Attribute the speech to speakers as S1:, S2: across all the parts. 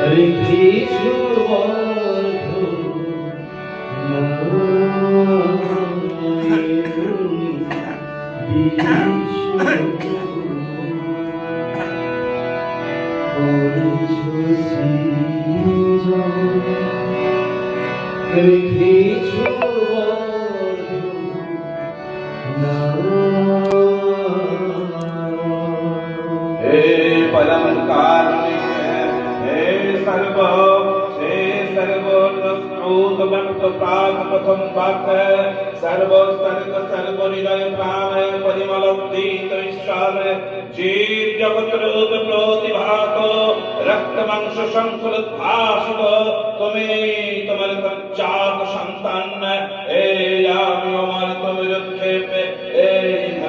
S1: হরে Krishna Hare Krishna
S2: हे परम कारुणिक हे सर्व हे सर्वोत्तम भक्त प्राग प्रथम वाक सर्व सर्ग सर्व हृदय प्राण परिमल उद्दीत विश्राम जीव जगत रूप प्रतिभात রক্ত মাংস সংকলিত ভাসব তুমি তোমার চাক সন্তান এই আমি আমার তুমি রক্ষে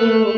S2: হে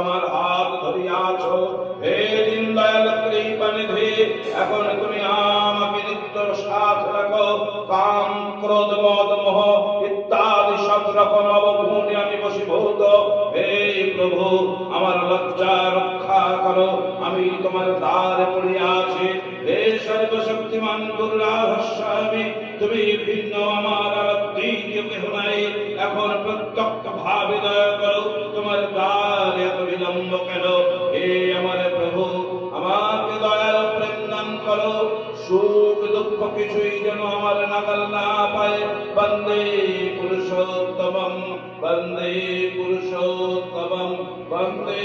S2: আমার হাত ধরিয়াছ হে দিন দয়াল কৃপা নিধি এখন তুমি আমাকে নিত্য সাথ রাখো। কাম ক্রোধ, মদ, মোহ ইত্যাদি সব রকম অবগুণে আমি বসীভূত হে প্রভু, আমার লজ্জা রক্ষা করো। আমি তোমার দ্বারে পড়িয়া আছি। হে সর্বশক্তিমান গুরুরাধ স্বামী তুমি ভিন্ন আমার আর দ্বিতীয় কেহ নাই এখন প্রত্যক্ষ ভাবে দয়া করো। কেন হে আমার প্রভু, আমাকে দয়াল প্রেম দান করো। সুখ দুঃখ কিছুই যেন আমার নাগাল না পায়। বন্দে পুরুষোত্তম বন্দে পুরুষোত্তম বন্দে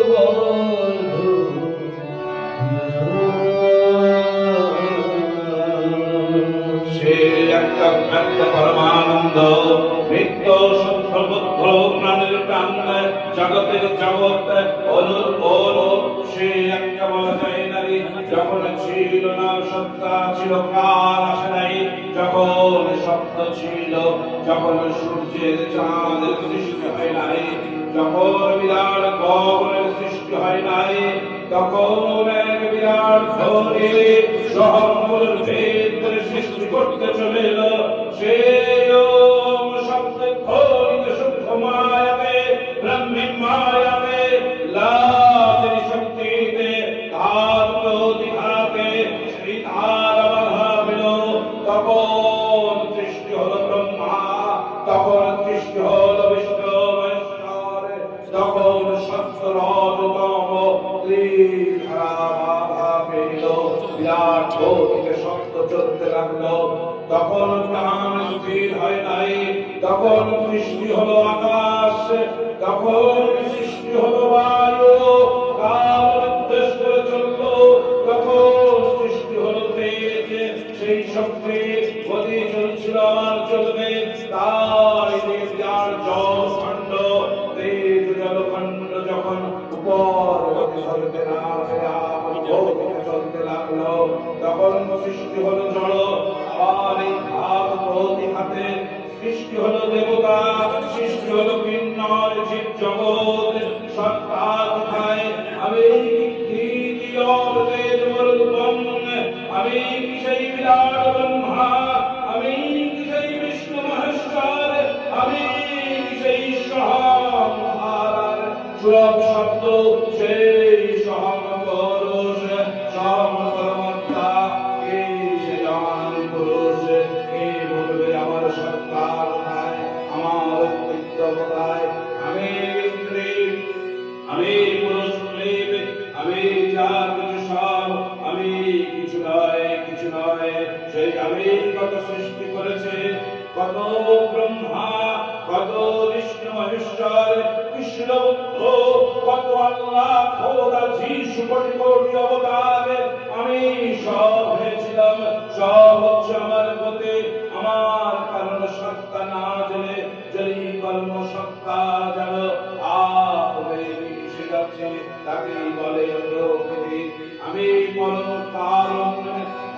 S2: আনন্দ, নিত্য সর্বত্র প্রাণের কান্দ জগতের জগৎ যখন ছিল না সত্তা ছিল কাল আসে নাই। যখন সত্য ছিল, যখন সূর্যের চাঁদের সৃষ্টি হয় নাই, যখন বিরাট গহনের সৃষ্টি হয় নাই, তখন এক বিরাট ভরে শহর ভেদ সৃষ্টি করতে চলে এলো সে তখন সৃষ্টি হলো বায়ু কাল নির্দেশ করে সেই শক্তি গতি চলছিল আমার চলবে তার সব শব্দ শেষ খোদাছি সুপরিকর্মী অবতারে। আমি সব হয়েছিলাম সব হচ্ছে আমার পথে আমার কারণ সত্তা না জেনে যদি কর্ম সত্তা জানো আপনি সে বলে প্রকৃতি। আমি পরম কারণ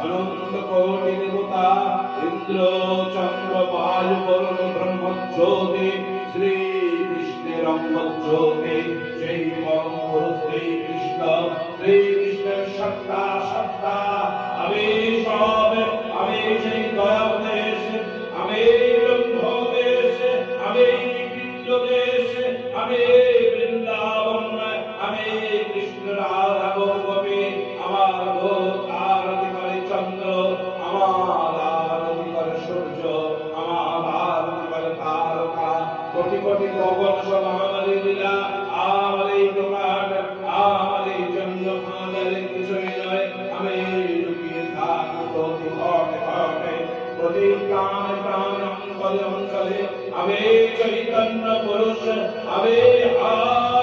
S2: অনন্ত কোটি দেবতা, ইন্দ্র, চন্দ্র, বায়ু, বরুণ, ব্রহ্মজ্যোতি, শ্রী কৃষ্ণের অঙ্গজ্যোতি। चैतन्य पुरुष हवे आ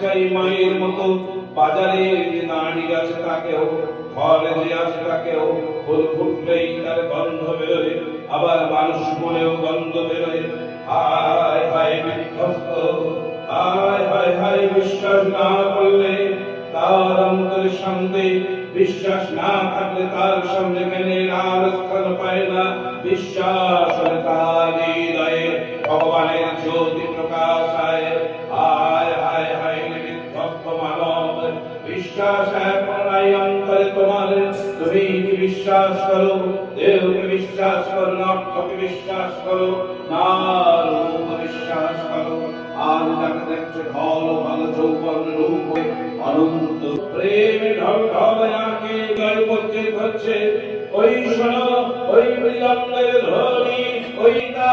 S2: চাই মায়ের মতো বাজারে যে নাড়ি আছে তাকেও, ফলে যে আছে তাকেও ফুল ফুটলেই তার গন্ধ বেরোয়, আবার মানুষ মনেও গন্ধ বেরোয়। হায় হায় বিধ্বস্ত, হায় হায় হায় বিশ্বাস না করলে তার অন্তরে শান্তি, বিশ্বাস না থাকলে তার সামনে গেলে আর স্থান পায় না। বিশ্বাস তার হৃদয়ে ভগবানের জ্যোতি বিশ্বাস করো দেবকে বিশ্বাস করো না অর্থকে বিশ্বাস করো না বিশ্বাস করো। আর যাকে দেখছে ঢল ভালো যৌবন রূপ, অনন্ত। প্রেমে ঢল ঢল গায়ে উপস্থিত হচ্ছে ওই শোনো, ওই মৃদঙ্গের ধ্বনি ওই তা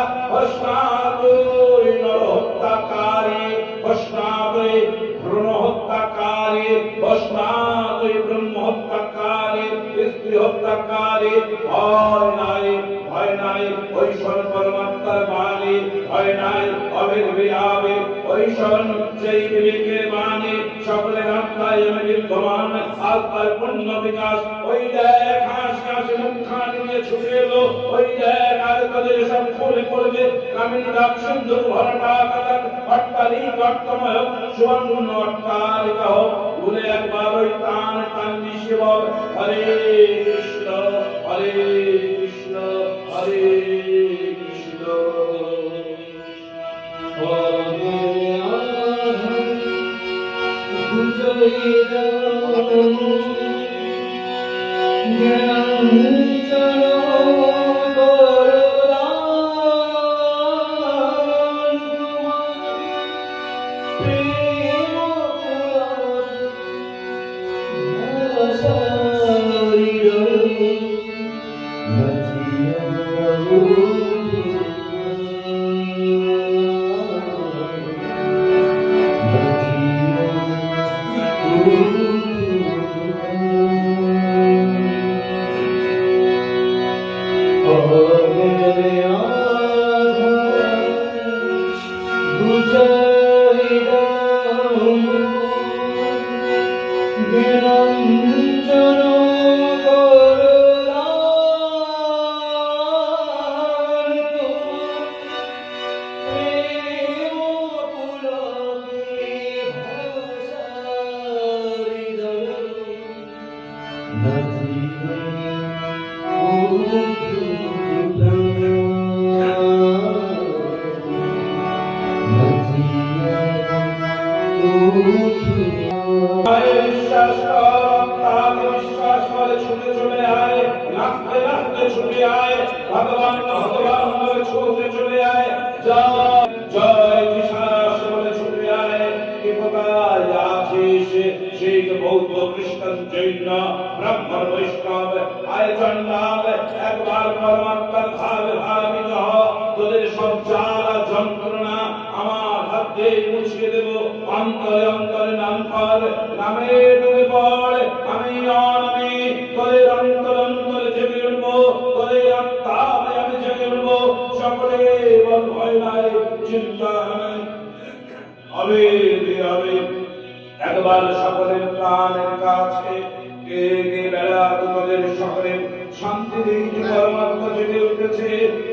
S2: আত্মায় আমি বিদ্যমান আত্মার পূর্ণ বিকাশ ওই দেখ হাঁস হাঁসে মুখখান নিয়ে ছুটে এলো ওই দেখ আর তাদের সব ফুলে পড়বে কামিনী ডাক সিন্ধু ভরটা কাটার অট্টালি অট্টময় সুবর্ণ অট্টালিকা হোক ভুলে একবার ওই তান কান্দি শিব হরে কৃষ্ণ হরে কৃষ্ণ হরে Yeah. আয় বিশ্বাস কর তাকে বিশ্বাস করে ছুটে চলে আয় নাচতে নাচতে ছুটে আয়, ভগবান ভগবান বলে ছুটে চলে আয় জয় জয় বিশ্বাস বলে ছুটে আয় কি আছিস শিখ বৌদ্ধ খ্রিস্টান জৈন, ব্রাহ্মণ বৈষ্ণব, আয় চণ্ডাল একবার পরমাত্মার ভাবে ভাবিত তোদের সব জ্বালা যন্ত্রণা আমার হাত দিয়ে মুছিয়ে দেব অন্তরে অন্তরে নাম কর নামে আমি তোদের অন্তর অন্তরে জেগে উঠব তোদের আত্মায় আমি জেগে উঠব। সকলে বল, ভয় নাই, চিন্তা নাই। হবে হবে একবার সকলের প্রাণের কাছে কে কে বেড়া তোমাদের সকলের শান্তি দিন পরমাত্মা জেগে উঠেছে।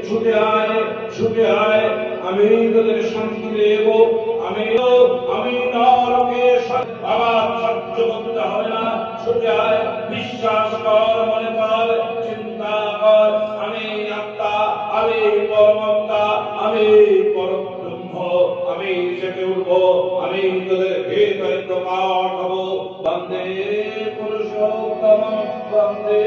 S2: ছুটে আয় ছুটে আয়, আমি তোদের শান্তি দেব। তোদের ভেতরে প্রকাশ হব বন্দে পুরুষোত্তম বন্দে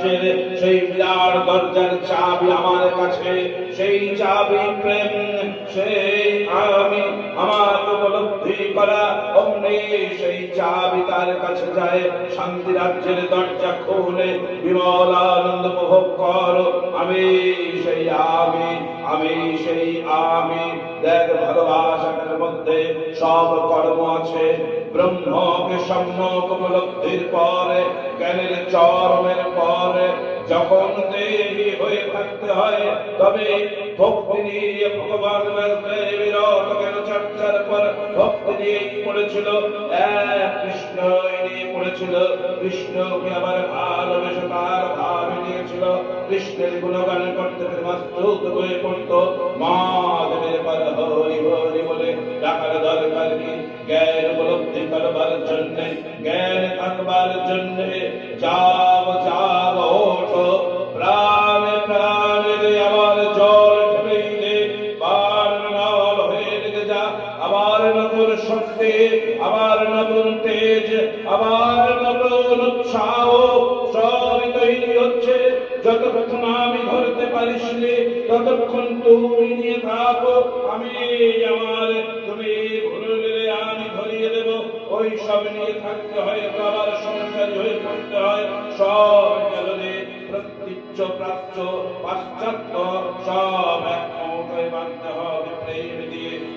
S2: রাজ্যের সেই বিরাট দরজার চাবি আমার কাছে, সেই চাবি প্রেম সেই আমি, আমার উপলব্ধি করা অমনি সেই চাবি তার কাছে যায়। শান্তি রাজ্যের দরজা খুলে, বিমল আনন্দ উপভোগ কর। আমি সেই আমি আমি সেই আমি। দেখ ভালোবাসাটার মধ্যে সব কর্ম আছে। ব্রহ্মকে সম্যক উপলব্ধির পরে, জ্ঞানের চরমের থাকতে হয়, তবে ভক্তি নিয়ে ভগবান জ্ঞান চর্চার পর ভক্তি নিয়ে পড়েছিল কৃষ্ণ নিয়ে পড়েছিল, কৃষ্ণকে আবার ভালোবেসে তার ভাবে নিয়েছিল কৃষ্ণের গুণগান করতে মাস্তুত হয়ে পড়তো মা দেবের পর হরি হরি বলে ডাকার দরকার কি জ্ঞান উপলব্ধি করবার জন্য, জ্ঞান থাকবার জন্য যাও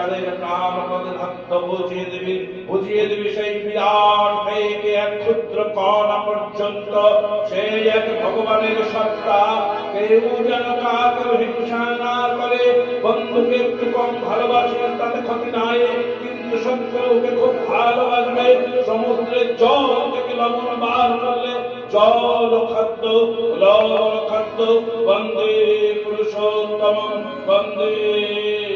S2: তাদের প্রাণ পদে ভক্ত বুঝিয়ে দিবি বুঝিয়ে দিবি সেই বিরাট থেকে এক ক্ষুদ্র কণা পর্যন্ত, সেই এক ভগবানের সত্তা। কেউ যেন কাকে হিংসা না করে বন্ধুকে একটু কম ভালোবাসে, তাতে ক্ষতি নাই। কিন্তু শত্রুকে খুব ভালোবাসবে, সমুদ্রের জল থেকে লবণ বার করলে জল খাদ্য, লবণ খাদ্য। বন্দে পুরুষোত্তম বন্দে